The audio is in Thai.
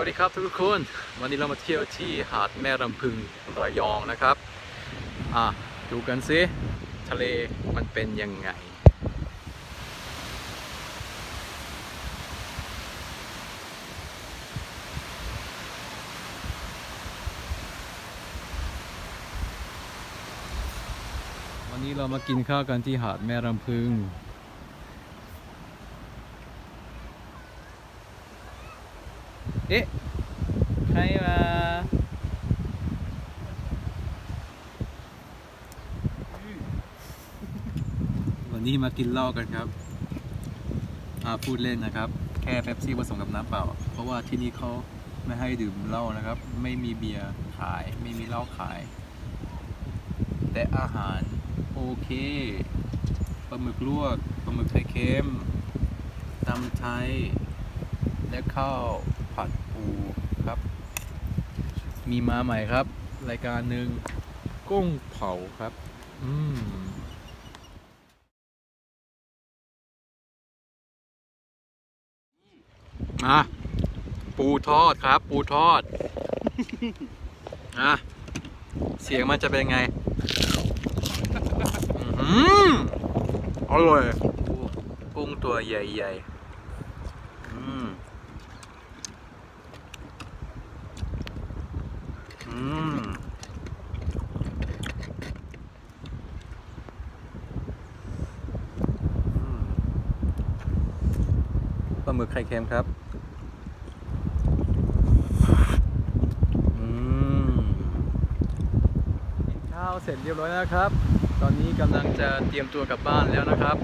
วัสดีครับทุกคน วันนี้เรามาเที่ยวที่หาดแม่รำพึงระยองนะครับอะดูกันซิทะเลมันเป็นยังไง วันนี้เรามากินข้าวกันที่หาดแม่รำพึง เอ๊ะใครมาวันนี้มากินเหล้ากันครับอาพูดเล่นนะครับ แค่เป๊ปซี่ผสมกับน้ำเปล่า เพราะว่าที่นี่เขาไม่ให้ดื่มเหล้านะครับ ไม่มีเบียร์ขาย ไม่มีเหล้าขาย แต่อาหารโอเคปลาหมึกลวกปลาหมึกไข่เค็มตำไทยและข้าว ผัดปูครับ มีมาใหม่ครับ รายการหนึ่งกุ้งเผาครับ อืมอะปูทอดครับ ปูทอดอะเสียงมันจะเป็นไงอืมอร่อยโอ้กุ้งตัวใหญ่ ๆ อืม อืม อืม ปลาหมึกไข่เค็มครับอืมกินข้าวเสร็จเรียบร้อยแล้วครับ ตอนนี้กำลังจะเตรียมตัวกลับบ้านแล้วนะครับ